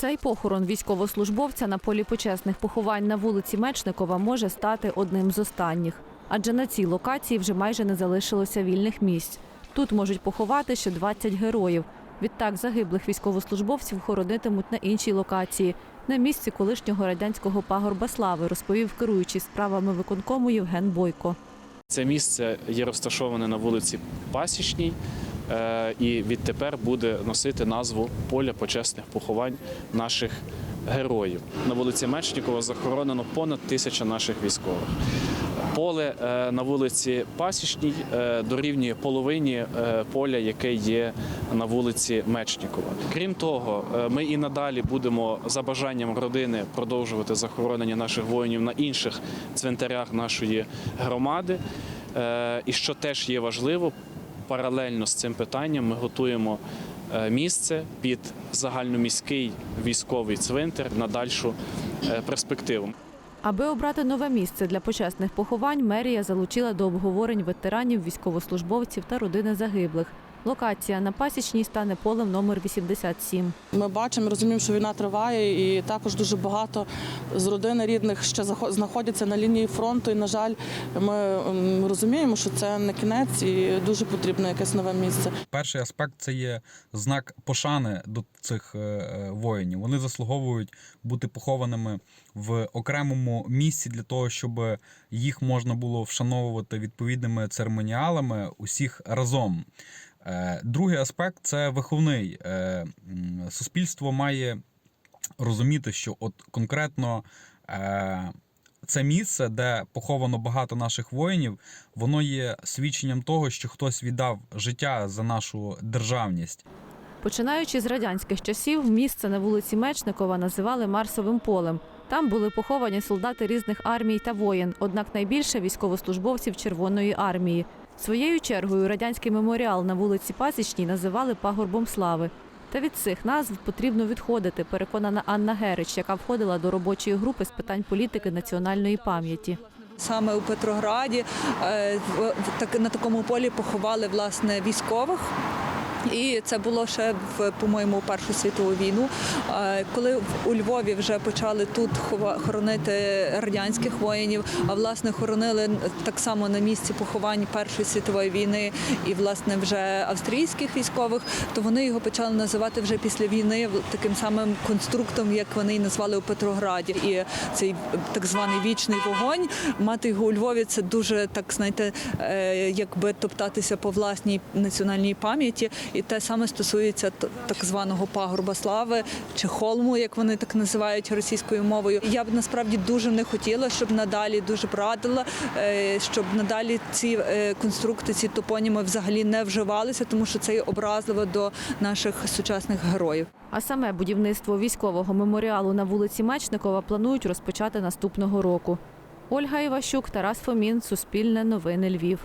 Цей похорон військовослужбовця на полі почесних поховань на вулиці Мечникова може стати одним з останніх. Адже на цій локації вже майже не залишилося вільних місць. Тут можуть поховати ще 20 героїв. Відтак загиблих військовослужбовців хоронитимуть на іншій локації, на місці колишнього радянського пагорба слави, розповів керуючий справами виконкому Євген Бойко. Це місце є розташоване на вулиці Пасічній е, і відтепер буде носити назву Поля почесних поховань наших героїв. На вулиці Мечнікова захоронено понад тисяча наших військових. Поле е, на вулиці Пасічній е, дорівнює половині е, поля, яке є на вулиці Мечнікова. Крім того, ми і надалі будемо за бажанням родини продовжувати захоронення наших воїнів на інших цвинтарях нашої громади. І що теж є важливо, паралельно з цим питанням ми готуємо місце під загальноміський військовий цвинтар на дальшу перспективу. Аби обрати нове місце для почесних поховань, мерія залучила до обговорень ветеранів, військовослужбовців та родини загиблих. Локація на пасічній стане полем номер 87. Ми бачимо, розуміємо, що війна триває, і також дуже багато з родини рідних ще знаходяться на лінії фронту. І, на жаль, ми розуміємо, що це не кінець і дуже потрібно якесь нове місце. Перший аспект це є знак пошани до цих е, е, воїнів. Вони заслуговують бути похованими в окремому місці для того, щоб їх можна було вшановувати відповідними церемоніалами усіх разом. Е, Другий аспект це виховний. Е, Суспільство має розуміти, що от конкретно. е, Це місце, де поховано багато наших воїнів, воно є свідченням того, що хтось віддав життя за нашу державність. Починаючи з радянських часів, місце на вулиці Мечникова називали Марсовим полем. Там були поховані солдати різних армій та воєн, однак найбільше військовослужбовців Червоної армії. Своєю чергою радянський меморіал на вулиці Пасічній називали пагорбом слави. Та від цих назв потрібно відходити, переконана Анна Герич, яка входила до робочої групи з питань політики національної пам'яті. Саме у Петрограді е, на такому полі поховали власне військових. І це було ще в, по-моєму, Першу світову війну. Коли у Львові вже почали тут хоронити радянських воїнів, а власне хоронили так само на місці поховань Першої світової війни і власне вже австрійських військових, то вони його почали називати вже після війни таким самим конструктом, як вони і назвали у Петрограді. І цей так званий вічний вогонь. Мати його у Львові це дуже так знаєте, е, якби топтатися по власній національній пам'яті. І те саме стосується так званого пагорба слави чи холму, як вони так називають російською мовою. Я б насправді дуже не хотіла, щоб надалі дуже б радила, е, щоб надалі ці е, конструкти, ці топоніми взагалі не вживалися, тому що це є образливо до наших сучасних героїв. А саме будівництво військового меморіалу на вулиці Мечникова планують розпочати наступного року. Ольга Іващук, Тарас Фомін, Суспільне новини Львів.